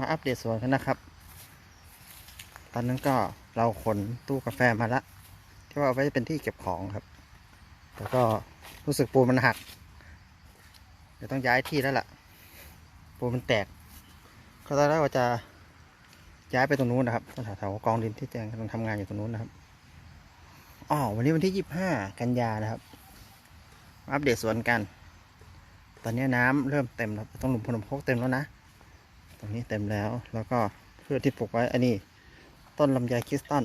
มาอัปเดตสวนกันนะครับ ตอนนั้นก็เราขนตู้กาแฟมาละที่ว่าเอาไว้เป็นที่เก็บของครับ แต่ก็รู้สึกปูมันหัก เดี๋ยวต้องย้ายที่แล้วล่ะ ปูมันแตก ก็ตอนแรกว่าจะย้ายไปตรงนู้นนะครับแถวๆกองดินที่แจงกำลังทำงานอยู่ตรงนู้นนะครับอ๋อวันนี้วันที่ยี่สิบห้ากันยานะครับ อัปเดตสวนกัน ตอนนี้น้ำเริ่มเต็มแล้ว ต้องหลุมพนมโคกเต็มแล้วนะ ตรงนี้เต็มแล้ว แล้วก็เพื่อที่ปลูกไว้อันนี้ ต้นลำไยคริสตัล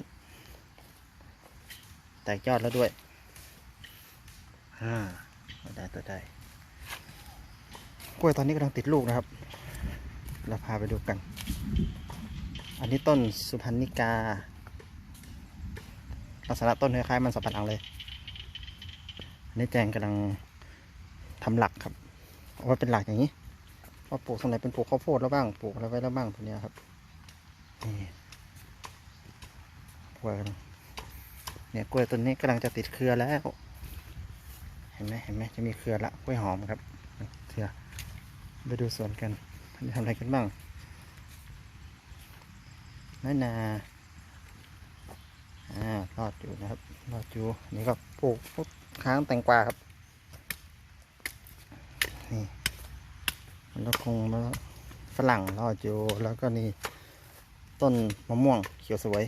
แตกยอดแล้วด้วย อ่าตัวได้ตัวได้กล้วยตอนนี้กำลังติดลูกนะครับ เราพาไปดูกัน อันนี้ต้นสุพรรณิกา ลักษณะต้นคล้ายๆมันสับปะหลังเลย อันนี้แจงกำลังทำหลักครับ เอาไว้เป็นหลักอย่างนี้ ว่าปลูกตรงไหนเป็นปลูกข้าวโพดแล้วบ้างปลูกอะไรไว้แล้วบ้างตัวเนี้ยครับนี่กล้วยเนี่ยกล้วยต้นนี้กำลังจะติดเครือแล้ว เห็นไหมเห็นไหมจะมีเครือละกล้วยหอมครับเถื่อไปดูสวนกันทำอะไรกันบ้างน้อยนาอ่ารอดอยู่นะครับรอดอยู่นี่ก็ปลูกพวกค้างแตงกวาครับนี่ แล้วคงแล้วฝรั่งรอดอยู่แล้วก็นี่ต้นมะม่วงเขียวสวย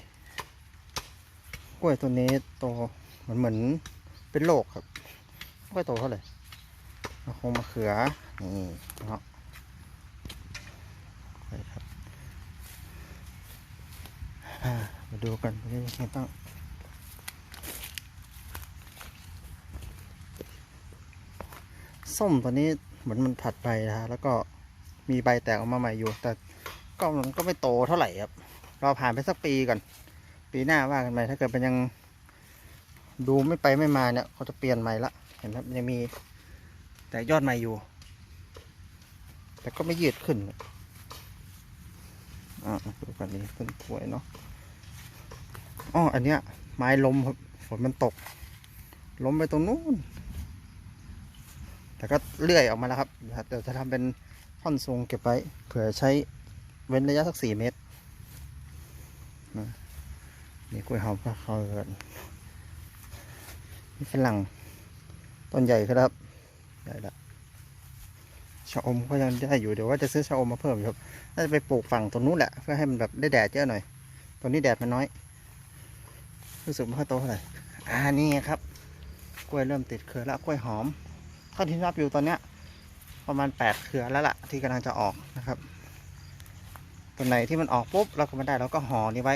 กล้วยตัวนี้โตเหมือนเหมือนเป็นโรคครับกล้วยโตเท่าไหร่มะคงมะเขือนี่เนาะไปครับมาดูกันว่าจะต้องส้มตัวนี้ เหมือนมันผัดใบนะฮะแล้วก็มีใบแตกออกมาใหม่อยู่ แต่ก็มันก็ไม่โตเท่าไหร่ครับรอผ่านไปสักปีก่อน ปีหน้าว่ากันไปถ้าเกิดมันยังดูไม่ไปไม่มาเนี่ยเขาจะเปลี่ยนใหม่ละเห็นไหมยังมีแต่ยอดใหม่อยู่ แต่ก็ไม่ยืดขึ้นอ่าดูกันนี้ต้นกล้วยเนาะอ๋ออันเนี้ยไม้ล้มครับฝนมันตก ล้มไปตรงนู้น แต่ก็เลื่อยออกมาแล้วครับเดี๋ยวจะทำเป็นท่อนทรงเก็บไว้เผื่อใช้เว้นระยะสักสี่เมตรนี่กล้วยหอมก็เขาเกินนี่ฝรั่งต้นใหญ่ครับใหญ่ละชะอมก็ยังได้อยู่เดี๋ยวว่าจะซื้อชะอมมาเพิ่มอยู่ครับน่าจะไปปลูกฝั่งตรงนู้นแหละเพื่อให้มันแบบได้แดดเยอะหน่อยตรงนี้แดดมันน้อย รู้สึกไม่ค่อยโตเท่าไหร่อ่านี่ครับ กล้วยเริ่มติดเครือแล้วกล้วยหอม ท่าที่นับอยู่ตอนเนี้ย ประมาณแปดเครือแล้วล่ะ ที่กำลังจะออกนะครับตัวไหนที่มันออกปุ๊บเราก็มาได้เราก็ห่อนี้ไว้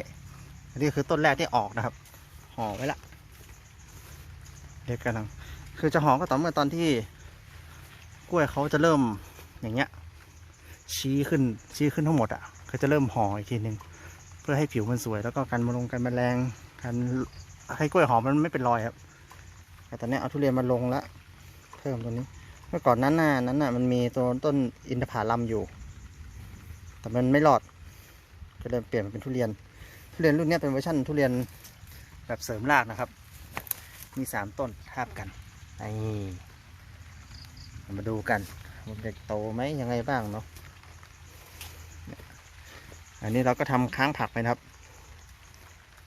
อันนี้คือต้นแรกที่ออกนะครับ ห่อไว้ละเด็กกำลัง คือจะห่อก็ต่อเมื่อตอนที่ กล้วยเขาจะเริ่มอย่างเงี้ย ชี้ขึ้นชี้ขึ้นทั้งหมดอะก็จะเริ่มห่ออีกทีหนึ่งเพื่อให้ผิวมันสวยแล้วก็กันมาลงกันแมลงกันให้กล้วยหอมมันไม่เป็นรอยครับแต่ตอนนี้เอาทุเรียนมาลงแล้ว เพิ่มตัวนี้ เมื่อก่อนนั้นน่ะนั้นน่ะมันมีตัวต้นอินทผลัมอยู่ แต่มันไม่รอด ก็เลยเปลี่ยนเป็นทุเรียน ทุเรียนรุ่นนี้เป็นเวอร์ชันทุเรียนแบบเสริมรากนะครับ มีสามต้นทาบกันนี่มาดูกันว่าเด็กโตไหมยังไงบ้างเนาะ อันนี้เราก็ทำค้างผักไปนะครับ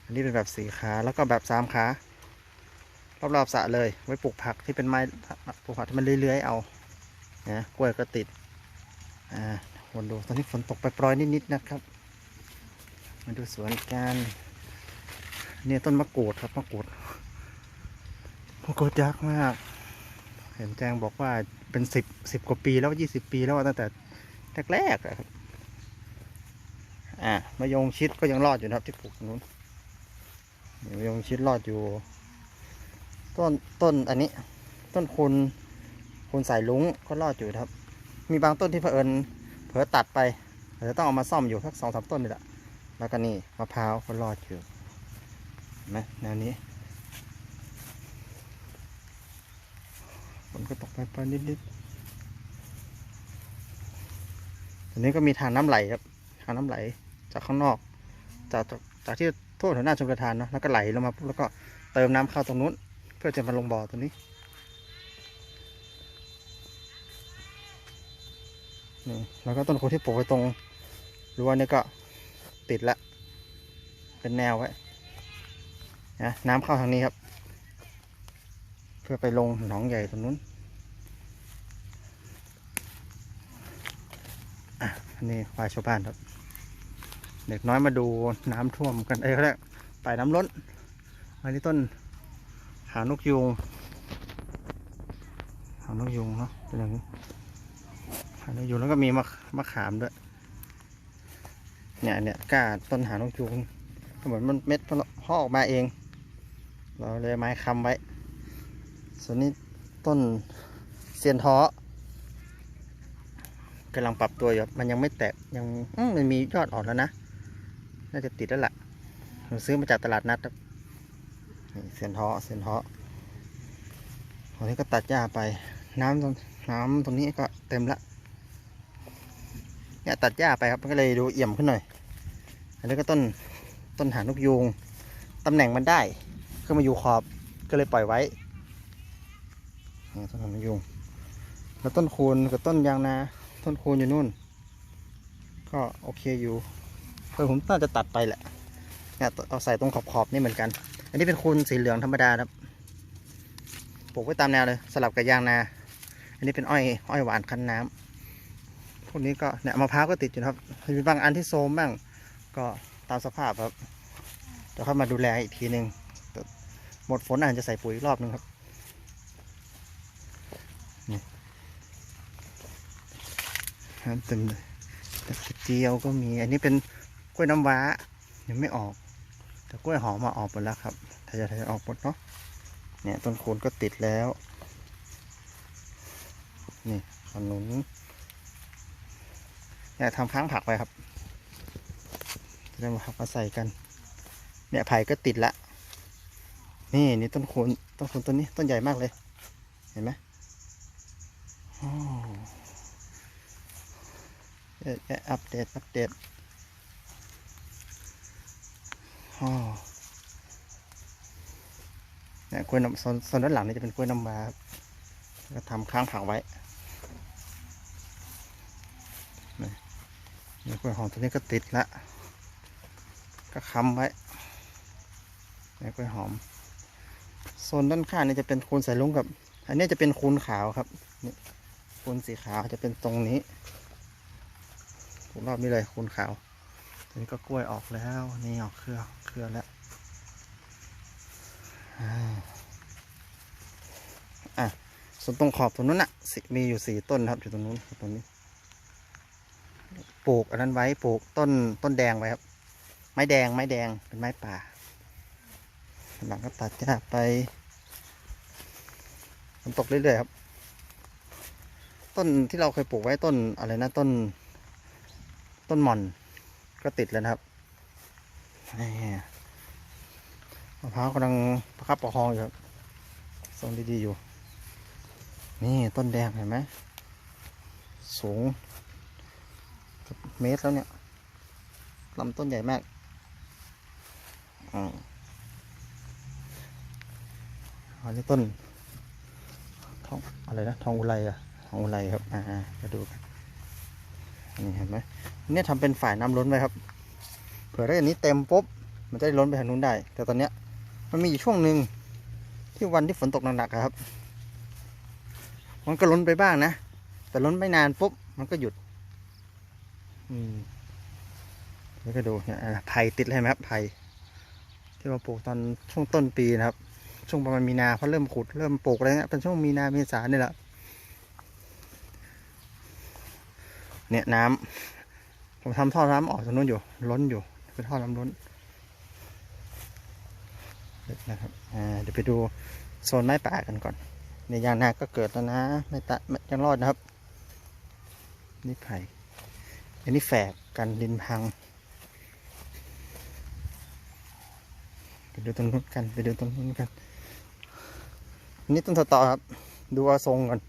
อันนี้เป็นแบบสี่ขาแล้วก็แบบสามขา รอบๆสระเลย ไว้ปลูกผักที่เป็นไม้ปลูกผักที่มันเลื้อยๆเอานะกล้วยก็ติดอ่าวนดูตอนนี้ฝนตกไปปล่อยนิดๆนะครับ มาดูสวนกันเนี่ยต้นมะกรูดครับมะกรูดมะกรูดยักษ์มาก เห็นแจงบอกว่าเป็นสิบสิบกว่าปีแล้วยี่สิบปีแล้วตั้งแต่แรกๆอะครับอ่ามะยงชิดก็ยังรอดอยู่นะครับที่ปลูกนู้นมะยงชิดรอดอยู่ ต้นต้นอันนี้ ต้นคุณคุณสายลุงก็รอดอยู่ครับ มีบางต้นที่เผอิญเผลอตัดไปเดี๋ยวต้องเอามาซ่อมอยู่สักสองสามต้นนี่แหละแล้วก็นี่มะพร้าวก็รอดอยู่นไหมแนวนี้ฝนก็ตกไปไปนิดนิดๆอันนี้ก็มีทางน้ำไหลครับ ทางน้ำไหลจากข้างนอก จากจากที่ท่วมแถวหน้าชมประทานเนาะแล้วก็ไหลลงมาปุ๊บแล้วก็เติมน้ำเข้าตรงนู้น เพื่อจะมาลงบ่อตรงนี้นี่แล้วก็ต้นโคที่ปลูกไว้ตรงรั้วนี่ก็ติดละ เป็นแนวไว้นะน้ำเข้าทางนี้ครับ เพื่อไปลงหนองใหญ่ตรงนู้นอะอันนี้ควายชาวบ้านครับ เด็กน้อยมาดูน้ำท่วมกันเอ้ยเขาเรียกปน้ำล้นอันนี้ต้น หานกยูงหานกยูงเนาะเป็นอย่างนี้หานกยูงแล้วก็มีมะมะขามด้วยเนี่ยเนี่ยกาต้นหานกยูงเหมือนมันเม็ดพ่อออกมาเอง เราเลยไม้ค้ำไว้ ส่วนนี้ต้นเซียนท้อกำลังปรับตัวอยู่มันยังไม่แตกยังมมันมียอดอ่อนแล้วนะ น่าจะติดแล้วล่ะผมซื้อมาจากตลาดนัดครับ เซียนท้อเซียนท้อตอนนี้ก็ตัดหญ้าไป น้ำตรงน้ำตรงนี้ก็เต็มละเนี่ยตัดหญ้าไปครับมันก็เลยดูเอี่ยมขึ้นหน่อย อันนี้ก็ต้นต้นหางนกยูงตำแหน่งมันได้ขึ้นมาอยู่ขอบก็เลยปล่อยไว้ต้นหางนกยูงแล้วต้นคูณกับต้นยางนาต้นคูณอยู่นู่น ก็โอเคอยู่เออผมน่าจะตัดไปแหละเนี่ยเอาใส่ตรงขอบขอบๆนี่เหมือนกัน อันนี้เป็นคูณสีเหลืองธรรมดาครับปลูกไว้ตามแนวเลย สลับกับยางนา อันนี้เป็นอ้อยอ้อยหวานคั้นน้ำพวกนี้ก็เนี่ยมะพร้าวก็ติดอยู่ครับ มีบางอันที่โซมบ้าง ก็ตามสภาพครับเดี๋ยวค่อยมาดูแลอีกทีหนึ่งหมดฝนอาจจะใส่ปุ๋ยรอบหนึงครับนี่เต็มเลยแต่กระเจียวก็มี อันนี้เป็นกล้วยน้ำว้ายังไม่ออก แต่กล้วยหอมมาออกหมดแล้วครับถ้าจะทยอยออกหมดเนาะเนี่ยต้นโคนก็ติดแล้ว นี่ขนุนเนี่ยทำค้างผักไปครับจะได้มาหักมาใส่กัน เนี่ยไผ่ก็ติดละ นี่นี่ต้นโคนต้นโคนต้นนี้ต้นใหญ่มากเลย เห็นไหมอ้เอ๊ะเอ๊ะอัปเดตอัปเดต โอ้เนี่ยกล้วยน้ำโซนโซนด้านหลังนี่จะเป็นกล้วยน้ำว้าครับก็ทำค้างผักไว้นี่กล้วยหอมตัวนี้ก็ติดละ ก็ค้ำไว้แล้วกล้วยหอม โซนด้านข้างนี่จะเป็นคูนสายลุงกับ อันนี้จะเป็นคูนขาวครับ นี่คูนสีขาวจะเป็นตรงนี้ผมรอบนี้เลยคูนขาว นี้ก็กล้วยออกแล้ว นี่ออกเครือเครือแล้วอ่าอะส่วนตรงขอบตรงนั้นน่ะมีอยู่สี่ต้นครับอยู่ตรงนู้นตรงนี้ ปลูกอันนั้นไว้ปลูกต้นต้นแดงไว้ครับ ไม้แดงไม้แดงเป็นไม้ป่าหลังก็ตัดหญ้าไปมันตกเรื่อยๆครับ ต้นที่เราเคยปลูกไว้ต้นอะไรนะต้น ต้นหม่อน ก็ติดแล้วนะครับมะพร้าวกำลังประคับประคองอยู่ครับทรงดีๆอยู่ นี่ต้นแดงเห็นไหมสูงเกือบเมตรแล้วเนี่ยลำต้นใหญ่มากอันนี้ต้นทองอะไรนะทองอุไรอะทองอุไรครับ อ่ามาดูกัน นี่เห็นไหมเนี่ยทำเป็นฝ่ายน้ำล้นไว้ครับ เผื่อถ้าอันนี้เต็มปุ๊บมันจะได้ล้นไปทางนู้นได้ แต่ตอนเนี้ยมันมีอยู่ช่วงหนึ่งที่วันที่ฝนตกหนักๆครับ มันก็ล้นไปบ้างนะ แต่ล้นไม่นานปุ๊บมันก็หยุด อืมแล้วก็ดูเนี่ยไผ่ติดเลยไหมครับไผ่ที่เราปลูกตอนช่วงต้นปีนะครับ ช่วงประมาณมีนาเขาะเริ่มขุดเริ่มปลูกอะไรเงี้ยเป็นช่วงมีนาเมษาเนี่ยแหละ เนี่ยน้ำผมทำท่อน้ำออกตรงนู้นอยู่ ล้นอยู่เป็นท่อน้ำล้นนะครับอ่าเดี๋ยวไปดูโซนไม้ป่ากันก่อนเนี่ยยางนาก็เกิดแล้วนะไม่ตะไม่ยังรอดนะครับ นี่ไผ่อันนี้แฝกกันดินพังไปดูตรงนู้นกันไปดูตรงนู้นกันอันนี่ต้นสตอครับ ดูเอาทรงก่อน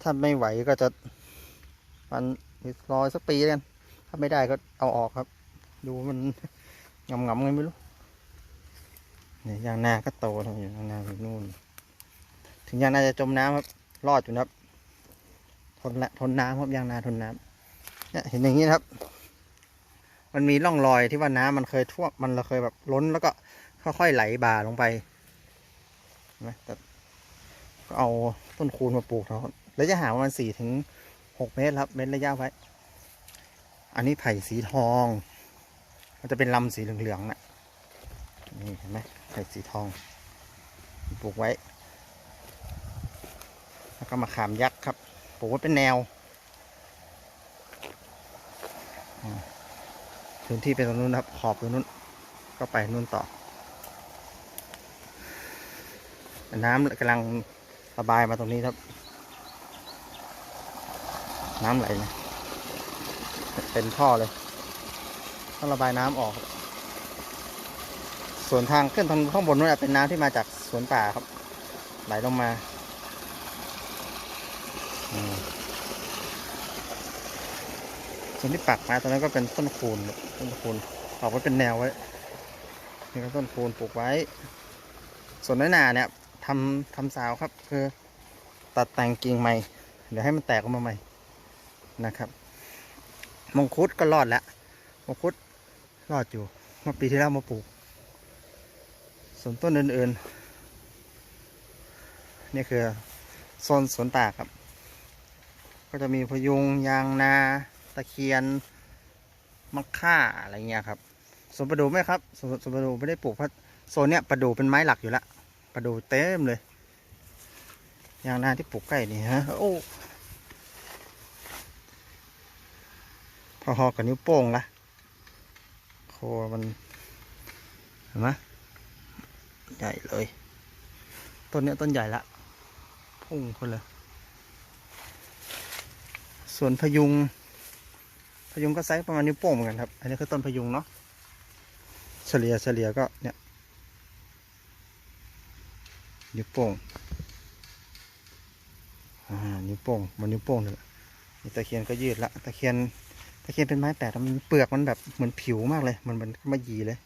ถ้าไม่ไหวก็จะมัน รอสักปีกัน ถ้าไม่ได้ก็เอาออกครับ ดูมันงำงำไงไม่รู้เนี่ยยางนาก็โตแล้วอยู่ยางนาอยู่นู่น ถึงยางนาจะจมน้ำครับ รอดอยู่นะครับ ทนละทนน้ำครับยางนาทนน้ำเนี่ยเห็นอย่างนี้นะครับ มันมีร่องรอยที่ว่าน้ำมันเคยท่วมมันเราเคยแบบล้นแล้วก็ค่อยๆไหลบ่าลงไปนไหมแต่ก็เอาต้นคูณมาปลูกเนาะระยะห่างประมาณสี่ถึง หกเมตรครับเว้นระยะไว้ อันนี้ไผ่สีทอง มันจะเป็นลำสีเหลืองๆน่ะนี่เห็นไหมไผ่สีทอง ปลูกไว้ แล้วก็มะขามยักษ์ครับ ปลูกไว้เป็นแนว พื้นที่เป็นตรงนู้นครับ ขอบตรงนู้น ก็ไปนู่นต่อ น้ำกำลังระบายมาตรงนี้ครับ น้ำไหลนะเป็นท่อเลย ต้องระบายน้ำออก ส่วนทางขึ้นทางข้างบนนู้นเป็นน้ำที่มาจากสวนป่าครับ ไหลลงมาส่วนที่ปักมาตรงนั้นก็เป็นต้นคูณครับต้นคูณออกไว้เป็นแนวไว้นี่ก็ต้นคูณปลูกไว้ ส่วนน้อยหนาเนี่ยทำทำสาวครับ คือ ตัดแต่งกิ่งใหม่ เดี๋ยวให้มันแตกออกมาใหม่ นะครับมงคุดก็รอดแล้วมงคุดรอดอยู่เมื่อปีที่แล้วมาปลูก ส่วนต้นอื่นๆ นี่คือโซนสวนป่าครับ ก็จะมีพยุงยางนา ตะเคียนมะค่าอะไรเงี้ยครับสวนประดูไหมครับสวนสวนประดูไม่ได้ปลูกเพราะโซนเนี้ยประดูเป็นไม้หลักอยู่ละประดูเต็มเลยยางนาที่ปลูกใกล้นี่ฮะโอ้ พอกับนิ้วโป้งละโคมันเห็นไหมใหญ่เลย ต้นเนี้ยต้นใหญ่ละพุ่งคนเลยส่วนพยุง พยุงก็ไซส์ประมาณนิ้วโป้งเหมือนกันครับ อันนี้คือต้นพยุงเนาะเฉลี่ยเฉลี่ยก็เนี่ยนิ้วโป้งอ่านิ้วโป้งมันนิ้วโป้งเลยล่ะนี่ตะเคียนก็ยืดละตะเคียนะเคียนเป็นไม้แปดมันเปลือกมันแบบเหมือนผิวมากเลย มันมันมายีเลย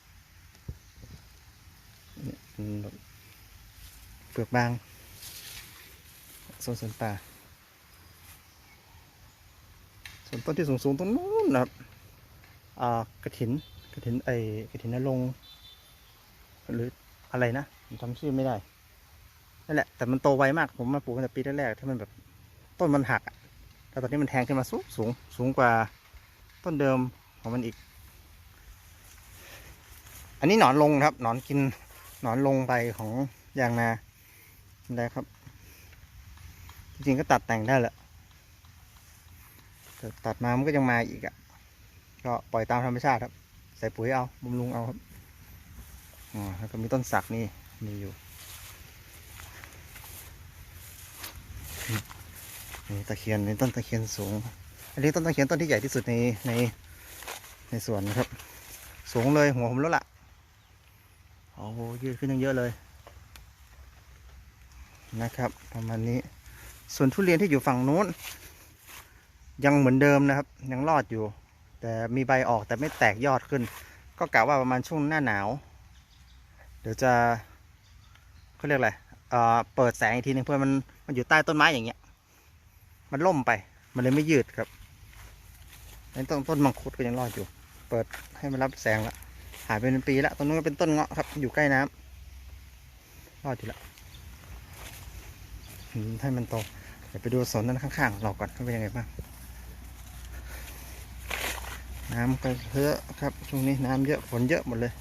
เปลือกบางโซนสวนป่าส่วนต้นที่สูงๆตรงนู้นนะครับอ่ากระถินกระถินไอกระถินนรงหรืออะไรนะผมจำชื่อไม่ได้นั่นแหละ แต่มันโตไวมาก ผมมาปลูกตั้งแต่ปีแรกๆที่มันแบบต้นมันหักแล้วตอนนี้มันแทงขึ้นมาสูงสูงสูงกว่า ต้นเดิมของมันอีก อันนี้หนอนลงครับ หนอนกินหนอนลงไปของยางนาได้ครับ จริงๆก็ตัดแต่งได้แหละแต่ตัดมามันก็ยังมาอีกอะ่ะ ก็ปล่อยตามธรรมชาติครับ ใส่ปุ๋ยเอาบำรุงเอาครับอ๋อแล้วก็มีต้นสักนี่มีอยู่นี่ตะเคียนนี่ต้นตะเคียนสูง อันนี้ต้นตะเคียนต้นที่ใหญ่ที่สุดในในในสวนนะครับ สูงเลยหัวผมแล้วล่ะโอ้โหยืดขึ้นยังเยอะเลย นะครับ ประมาณนี้ ส่วนทุเรียนที่อยู่ฝั่งนู้น ยังเหมือนเดิมนะครับ ยังรอดอยู่ แต่มีใบออกแต่ไม่แตกยอดขึ้น ก็กะว่าประมาณช่วงหน้าหนาว เดี๋ยวจะเขาเรียกอะไรเอ่อเปิดแสงอีกทีนึงเพื่อมันมันอยู่ใต้ต้นไม้อย่างเงี้ย มันล่มไปมันเลยไม่ยืดครับ นต้นต้นมังคุดก็ยังรอดอยู่ เปิดให้มันรับแสงละหายไปเป็นปีละต้นนู้นก็เป็นต้นเงาะครับ อยู่ใกล้น้ำรอดอยู่ละให้มันโตเดี๋ยวไปดูสวนนั้นข้างๆเราก่อนว่าเป็นยังไงบ้างน้ำก็เยอะครับช่วงนี้น้ำเยอะฝนเยอะหมดเลย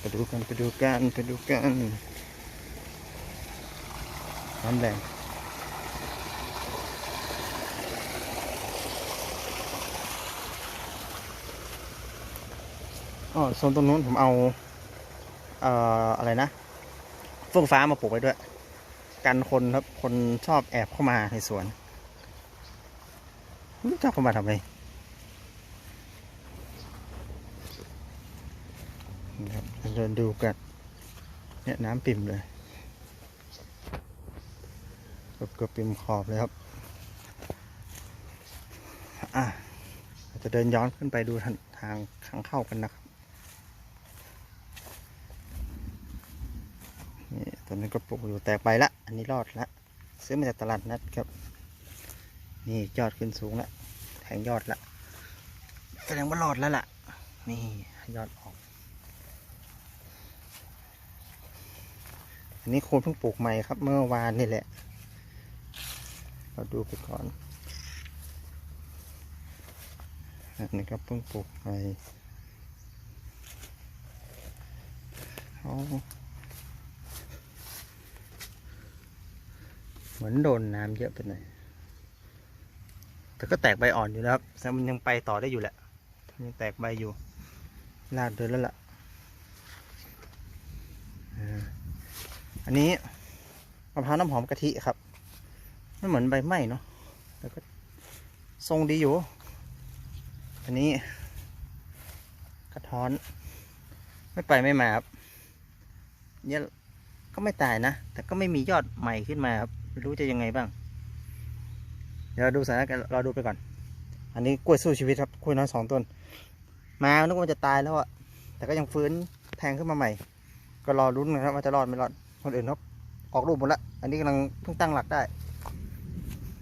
ไปดูกันไปดูกันไปดูกันน้ำแรง อ๋อโซนตรงนู้นผมเอาเอ่ออะไรนะเฟื่องฟ้ามาปลูกไว้ด้วย กันคนครับคนชอบแอบเข้ามาในสวนไม่รู้ชอบเข้ามาทำไมเดินดูกันเนี่ยน้ำปิ่มเลยเกือบเกือบปิ่มขอบเลยครับ อะจะเดินย้อนขึ้นไปดูทางทางข้างเข้ากันนะครับ นี่ตอนก็ปลูกอยู่แตกใบละอันนี้รอดละซื้อมาจากตลาดนัดครับ นี่ยอดขึ้นสูงล้วแทงยอดละแสดงว่ารอดแล้วล่ะ นี่ยอดออก อันนี้โคนเพิ่งปลูกใหม่ครับ เมื่อวานนี่แหละ เราดูไปก่อนอันนี้ก็เพิ่งปลูกใหม่เอ เหมือนโดนน้ำเยอะไปหน่อยแต่ก็แตกใบอ่อนอยู่นะครับแต่มันยังไปต่อได้อยู่แหละยังแตกใบอยู่ลาดเดินแล้วล่ะอ่าอันนี้มะพร้าวน้ำหอมกะทิครับไม่เหมือนใบไหม้เนาะแต่ก็ทรงดีอยู่ อันนี้กระท้อน ไม่ไปไม่มาครับเนี่ยก็ไม่ตายนะ แต่ก็ไม่มียอดใหม่ขึ้นมาครับ ไม่รู้จะยังไงบ้าง เดี๋ยวดูสถานการณ์เราดูไปก่อน อันนี้กล้วยสู้ชีวิตครับกล้วยน้อยสองต้น มานึกว่ามันจะตายแล้วอะแต่ก็ยังฟื้นแทงขึ้นมาใหม่ ก็รอรุ้นนะครับว่าจะรอดไม่รอด คนอื่นเขาออกรูปหมดละ อันนี้กำลังเพิ่งตั้งหลักได้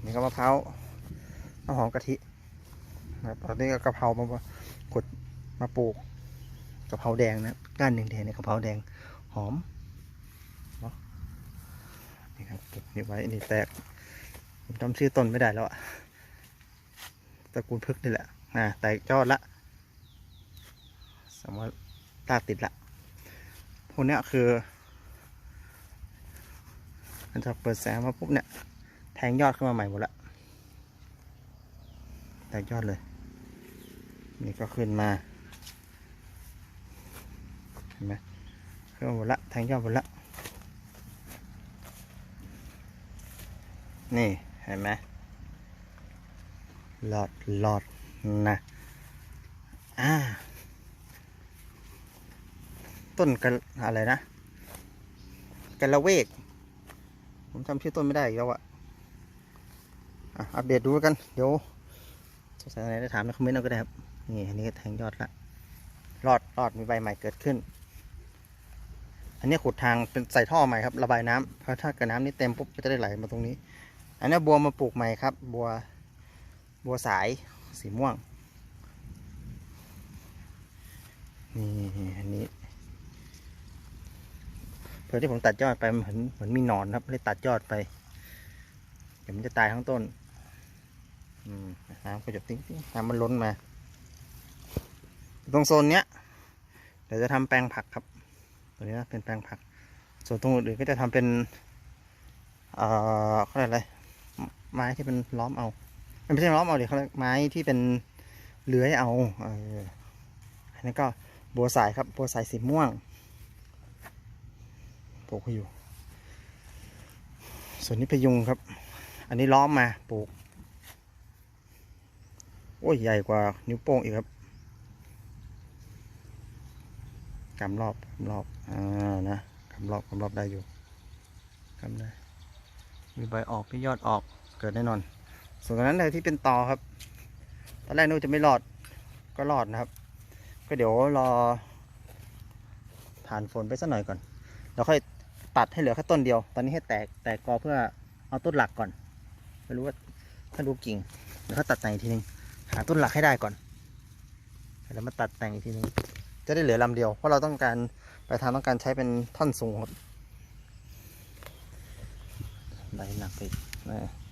นี่ก็มะพร้าวน้ำหอมกะทินะครับตอนนี้ก็กะเพรามาขุดมาปลูกกะเพราแดงนะก้านแดงๆเนี่ยกะเพราแดงหอมเนาะนี่ครับเก็บนี่ไว้นี่แตกผมจำชื่อต้นไม่ได้แล้วอะตระกูลพึกนี่แหละอ่าแตกยอดละสมมติรากติดละพวกเนี้ยคือมันจะเปิดแสงมาปุ๊บเนี่ยแทงยอดขึ้นมาใหม่หมดละแตกยอดเลย นี่ก็ขึ้นมาเห็นไหมขึ้นมาหมดละแทงยอดหมดละ นี่เห็นไหมหลอดหลอดนะอ่าต้นกันอะไรนะกันละเวก ผมจำชื่อต้นไม่ได้อีกแล้วอะอะอัปเดตดูกัน เดี๋ยวสงสัยอะไรได้ถามในคอมเมนต์เอาก็ได้ครับ นี่อันนี้แทงยอดละรอดรอดมีใบใหม่เกิดขึ้น อันนี้ขุดทางเป็นใส่ท่อใหม่ครับ ระบายน้ำเพราะถ้าเกิดน้ำนี่เต็มปุ๊บก็จะได้ไหลมาตรงนี้ อันนี้บัวมาปลูกใหม่ครับ บัวบัวสายสีม่วง นี่อันนี้เพื่อที่ผมตัดยอดไปมันเหมือนเหมือนมีหนอนครับเลยตัดยอดไป เดี๋ยวมันจะตายทั้งต้นอืมน้ำก็จะติ้งติ้งน้ำมันล้นมา ตรงโซนเนี้ยเดี๋ยวจะทำแปลงผักครับ ตัวนี้นะเป็นแปลงผัก ส่วนตรงอื่นก็จะทำเป็น เอ่อเขาเรียกอะไร ไม้ที่เป็นล้อมเอา ไม่ใช่ล้อมเอาดิเขาเรียกไม้ที่เป็นเลื้อยเอาเอออันนี้ก็บัวสายครับ บัวสายสีม่วงปลูกอยู่ ส่วนนี้พยุงครับ อันนี้ล้อมมาปลูก โอ้ยใหญ่กว่านิ้วโป้งอีกครับกำรอบกำรอบอ่านะกำรอบกำรอบได้อยู่กำได้มีใบออกมียอดออก กิดแน่นอน ส่วนนนั้นเลยที่เป็นตอครับ ตอนแรกนู้จะไม่รอดก็รอดนะครับ ก็เดี๋ยวรอผ่านฝนไปสักหน่อยก่อน แล้วค่อยตัดให้เหลือแค่ต้นเดียว ตอนนี้ให้แตกแตกกอเพื่อเอาต้นหลักก่อน ไม่รู้ว่าถ้าดูกิ่งเดี๋ยวเขาตัดแต่งอีกทีนึง หาต้นหลักให้ได้ก่อน แล้วมาตัดแต่งอีกทีนึง จะได้เหลือลำเดียว เพราะเราต้องการไปทางต้องการใช้เป็นท่อนสูงครับใบหนักไปอีกนะ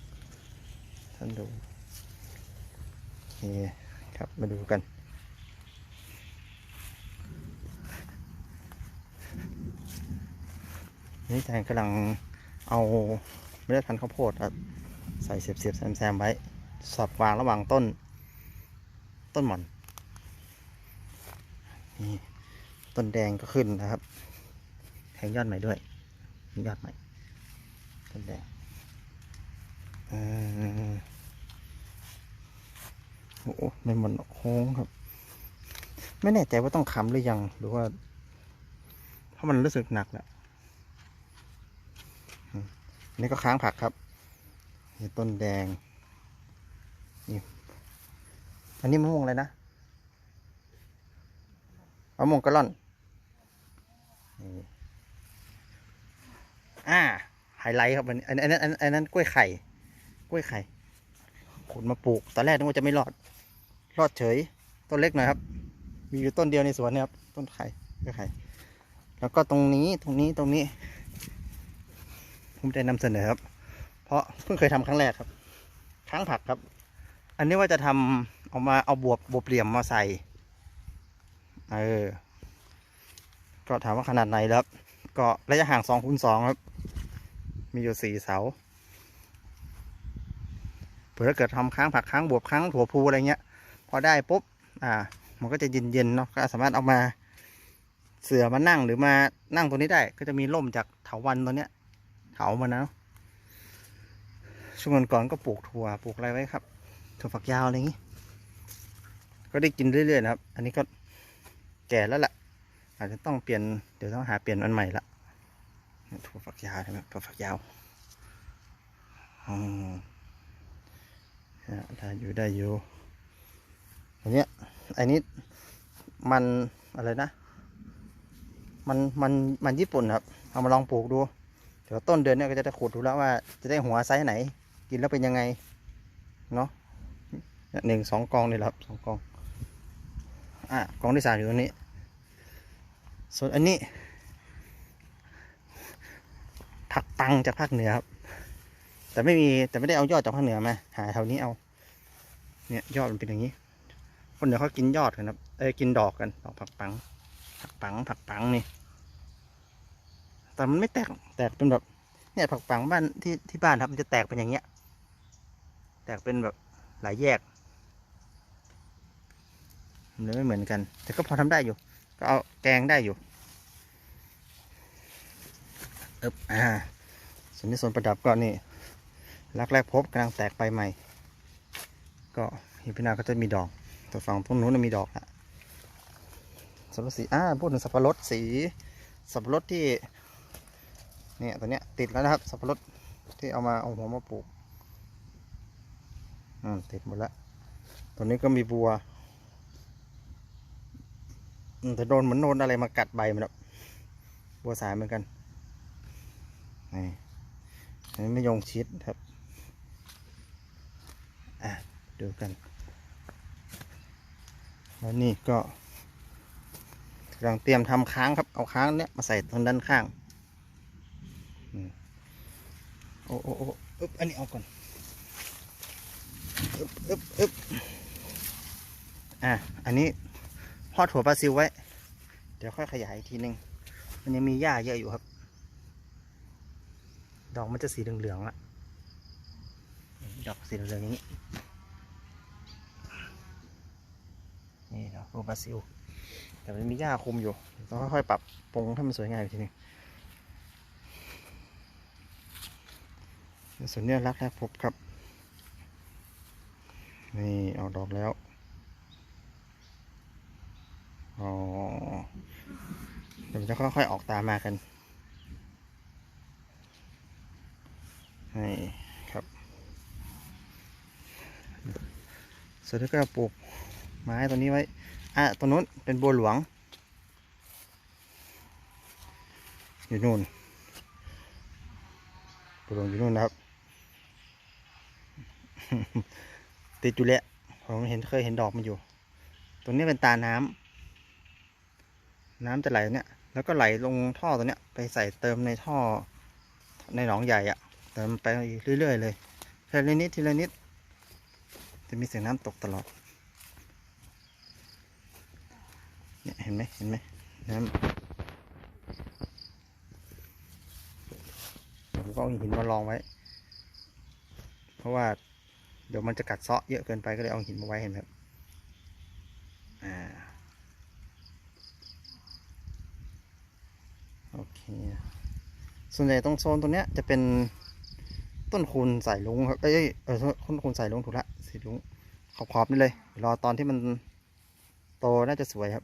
ท่านดูโอเครับมาดูกัน นี่แทนกำลังเอาเมล็ดพันธุ์ข้าวโพดครับใส่เสียบเสียบแซมแซมไว้ สับวางระหว่างต้น ต้นหม่อนนี่ต้นแดงก็ขึ้นนะครับแทงยอดใหม่ด้วย ยอดใหม่ต้นแดงอ่อ โอ้โหไม่หมดโค้งครับ ไม่แน่ใจว่าต้องค้ำหรือยัง หรือว่า เพราะมันรู้สึกหนักแล้วนี่ก็ค้างผักครับนี่ต้นแดงนี่อันนี้มะม่วงอะไรนะมะม่วงกะล่อนนี่อ่าไฮไลท์ครับอันนี้นั้นอันนั้นอันนั้นกล้วยไข่ กล้วยไข่ ขุดมาปลูกตอนแรกนึกว่าจะไม่รอด รอดเฉย ต้นเล็กหน่อยครับ มีอยู่ต้นเดียวในสวนนี่ยครับ ต้นไข่ก็ไข่ แล้วก็ตรงนี้ตรงนี้ตรงนี้ ผมได้นำเสนอครับ เพราะเพิ่งเคยทำครั้งแรกครับครั้งผักครับ อันนี้ว่าจะทำเอามาเอาบวบบวบเหลี่ยมมาใส่ เออ ก็ถามว่าขนาดไหนครับ ก็ระยะห่างสองคูณสองครับ มีอยู่สี่เสา ผื่อถ้าเกิดทำค้างผักค้างบวบค้างถั่วพูอะไรเงี้ย พอได้ปุ๊บอ่า มันก็จะเย็นๆเนาะก็สามารถเอามาเสือมานั่งหรือมานั่งตรงนี้ได้ ก็จะมีร่มจากเถาวันตัวเนี้ยเถามันนะช่วงก่อนก็ปลูกถั่วปลูกอะไรไว้ครับถั่วฝักยาวอะไรอย่างงี้ ก็ได้กินเรื่อยๆนะครับ อันนี้ก็แก่แล้วล่ะ อาจจะต้องเปลี่ยนเดี๋ยวต้องหาเปลี่ยนอันใหม่ละถั่วฝักยาวใช่ไหมถั่วฝักยาวอ๋อ ได้อยู่ได้อยู่อันเนี้ยอันนี้มันอะไรนะ มันมันมันญี่ปุ่นครับเอามาลองปลูกดูเดี๋ยวต้นเดือนเนี้ยก็จะได้ขุดดูแล้วว่าจะได้หัวไซส์ไหน กินแล้วเป็นยังไงเนาะหนึ่งสองกองนี่ครับสองกองอะกองที่สามอยู่ตรงนี้ ส่วนอันนี้ผักปังจากภาคเหนือครับ แต่ไม่มีแต่ไม่ได้เอายอดจากภาคเหนือมา หาแถวนี้เอา เนี่ยยอดมันเป็นอย่างนี้ คนเหนือเขากินยอดกันครับเอ้กินดอกกันดอกผักปัง ผักปังผักปังนี่ แต่มันไม่แตกแตกเป็นแบบ เนี่ยผักปังบ้านที่ที่บ้านครับมันจะแตกเป็นอย่างเงี้ย แตกเป็นแบบหลายแยกมันเลยไม่เหมือนกัน แต่ก็พอทำได้อยู่ ก็เอาแกงได้อยู่เอบอ่าส่วนนี้ส่วนประดับก็นี่ รักแรกพบกำลังแตกไปใหม่ ก็เห็นพินาก็จะมีดอกแต่ฝั่งตรงนู้นมีดอกอะสับปะรดสีอ่าพูดถึงสับปะรดสี สับปะรดที่เนี่ยตัวเนี้ยติดแล้วนะครับ สับปะรดที่เอามาเอาหัวมาปลูกอืมติดหมดแล้วตัวนี้ก็มีบัวแต่โดนเหมือนโดนอะไรมากัดใบมันแบบบัวสายเหมือนกันนี่อันนี้ไม่ยงชิดครับ อะดูกัน แล้วนี่ก็กำลังเตรียมทำค้างครับ เอาค้างเนี้ยมาใส่ตรงด้านข้างอืมโอ้โอ้โอ้อึ๊บอันนี้เอาก่อนอึ๊บอึ๊บอึ๊บอะ อันนี้พอดถั่วปลาซิวไว้ เดี๋ยวค่อยขยายอีกทีนึง มันยังมีหญ้าเยอะอยู่ครับ ดอกมันจะสีเหลืองๆละดอกสีเหลืองๆอย่างนี้ นี่ดอกโรบาซิล แต่มันมีหญ้าคุมอยู่ ต้องค่อยๆปรับปรุงให้มันสวยงามอีกทีนึงส่วนนี้รักแรกพบครับ นี่เอาดอกแล้วอ๋อเดี๋ยวมันจะค่อยๆออกตามมากันนี่ครับส่วนที่ก็ปลูก ไม้ตัวนี้ไว้ อะตัวนู้นเป็นบัวหลวง อยู่นู่นบัวหลวงอยู่นู่นนะครับ ติดอยู่แล้วผมเห็นเคยเห็นดอกมันอยู่ตรงนี้เป็นตาน้ำน้ำจะไหลเนี่ย แล้วก็ไหลลงท่อตัวเนี้ย ไปใส่เติมในท่อ ในหนองใหญ่อะเติมไปเรื่อยๆเลยทีละนิดทีละนิด จะมีเสียงน้ำตกตลอด เนี่ยเห็นไหมเห็นไหมน้ำผมก็เอาหินมาลองไว้ เพราะว่าเดี๋ยวมันจะกัดเซาะเยอะเกินไปก็เลยเอาหินมาไว้เห็นไหมครับอ่าโอเคส่วนใหญ่ตรงโซนตรงเนี้ยจะเป็นต้นคูณสายลุงครับเอ้ยเออต้นคูณสายลุงถูกละสีลุงขอบขอบๆนี่เลยรอตอนที่มันโตน่าจะสวยครับ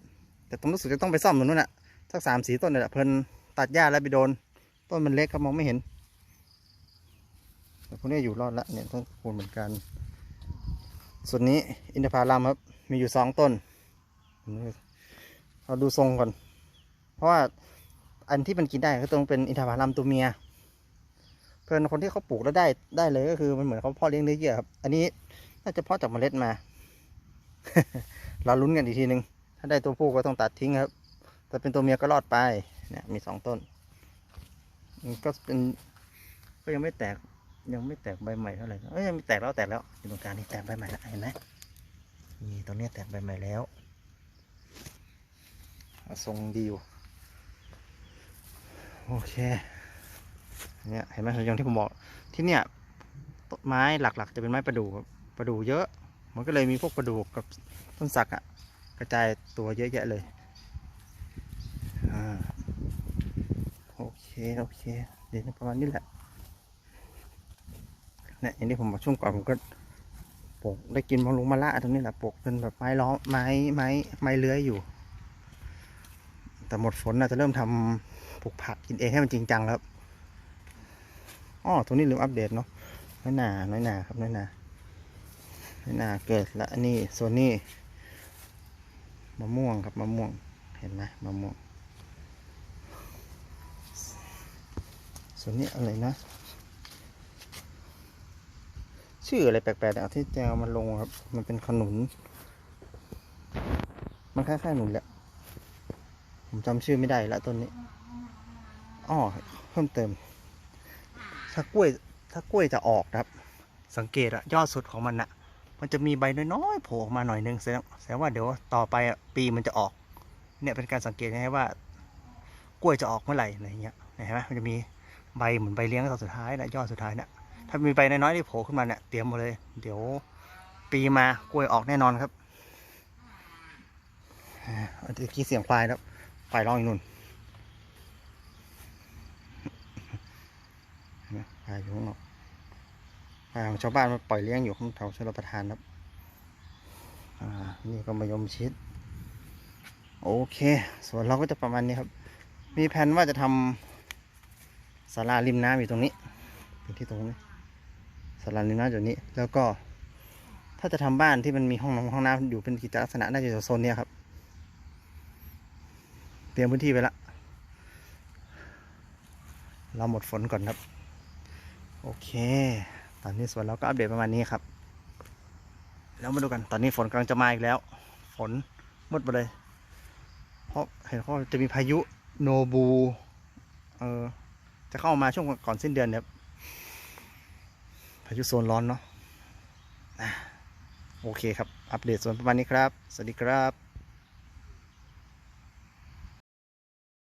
แต่ตรงรู้สึกจะต้องไปซ่อมตรงนู้นอะสักสามสีต้นเลยแหละเพลินตัดหญ้าแล้วไปโดน ต้นมันเล็กครับมองไม่เห็น แต่พวกนี้อยู่รอดละเนี่ยต้นคูณเหมือนกัน ส่วนนี้อินทผลัมครับ มีอยู่สองต้นเราดูทรงก่อน เพราะว่าอันที่มันกินได้ก็ต้องเป็นอินทผลัมตัวเมีย เพื่อนคนที่เขาปลูกแล้วได้ได้เลยก็คือมันเหมือนเขาพ่อเลี้ยงเนื้อเยื่อครับ อันนี้น่าจะพาะจากเมล็ดมา เราลุ้นกันอีกทีหนึ่ง ถ้าได้ตัวผู้ก็ต้องตัดทิ้งครับถ้าเป็นตัวเมียก็รอดไปเนี่ยมีสองต้นก็เป็นก็ยังไม่แตกยังไม่แตกใบใหม่เท่าไหร่เอ้ยยังไม่แตกแล้วแตกแล้วอยู่ตรงกลางนี่แตกใบใหม่แล้วเห็นไหมนี่ตรงนี้แตกใบใหม่แล้วทรงดีอยู่โอเคเนี่ยเห็นไหมอย่างที่ผมบอกที่เนี่ยต้นไม้หลักๆ จะเป็นไม้ประดู่ประดู่เยอะ มันก็เลยมีพวกประดู่กับต้นสักอะ กระจายตัวเยอะแยะเลยอ่าโอเค โอเค เดี๋ยวประมาณนี้แหละเนี่ยอย่างที่ผมบอกช่วงก่อนผมก็ปลูกได้กินมังลุงมะละตรงนี้แหละปลูกเป็นแบบไม้ล้อมไม้ไม้ไม้เลื้อยอยู่ แต่หมดฝนอาจจะเริ่มทำปลูกผักกินเองให้มันจริงจังแล้วอ๋อตรงนี้ลืมอัปเดตเนาะน้อยหนาน้อยหนาครับน้อยหนาน้อยหนาเกิดละนนี้ส่วนนี้ มะม่วงครับมะม่วงเห็นไหมมะม่วง ส่วนนี้อะไรนะ ชื่ออะไรแปลกๆอะที่แจวมันลงครับ มันเป็นขนุน มันคล้ายๆหนุนแหละ ผมจำชื่อไม่ได้ละต้นนี้อ้อเพิ่มเติม ถ้ากล้วยถ้ากล้วยจะออกครับ สังเกตอะยอดสุดของมันอะ มันจะมีใบน้อยๆโผล่ออกมาหน่อยนึงแสดงแสดงว่าเดี๋ยวต่อไปปีมันจะออก เนี่ยเป็นการสังเกตให้ว่ากล้วยจะออกเมื่อไหร่อะไรเงี้ยเห็นไหมมันจะมีใบเหมือนใบเลี้ยงตอนสุดท้ายนะยอดสุดท้ายเนี่ยถ้ามีใบน้อยๆที่โผล่ขึ้นมาเนี่ยเตรียมหมดเลย เดี๋ยวปีมากล้วยออกแน่นอนครับอันนี้เสียงควายแล้วควายร้องอีกนู่นเห็นไหมควายอยู่ข้างนอก ชาวบ้านมาปล่อยเลี้ยงอยู่ข้างแถวชลประทานครับอ่านี่ก็มายมชิด โอเค ส่วนเราก็จะประมาณนี้ครับ มีแผนว่าจะทำศาลาริมน้ำอยู่ตรงนี้อยู่ที่ตรงนี้สาราริมน้ำอยู่นี้ แล้วก็ถ้าจะทำบ้านที่มันมีห้องน้ำห้องน้ำอยู่เป็นกิจลักษณะน่าจะอยู่โซนเนี้ยครับเตรียมพื้นที่ไปละ เราหมดฝนก่อนครับ โอเค ตอนนี้สวนเราก็อัปเดตประมาณนี้ครับ แล้วมาดูกันตอนนี้ฝนกำลังจะมาอีกแล้ว ฝนมืดไปเลย เพราะเห็นเขาจะมีพายุโนบูเออจะเข้ามาช่วงก่อนสิ้นเดือนเนี่ยพายุโซนร้อนเนาะอะโอเคครับ อัปเดตส่วนประมาณนี้ครับ สวัสดีครับ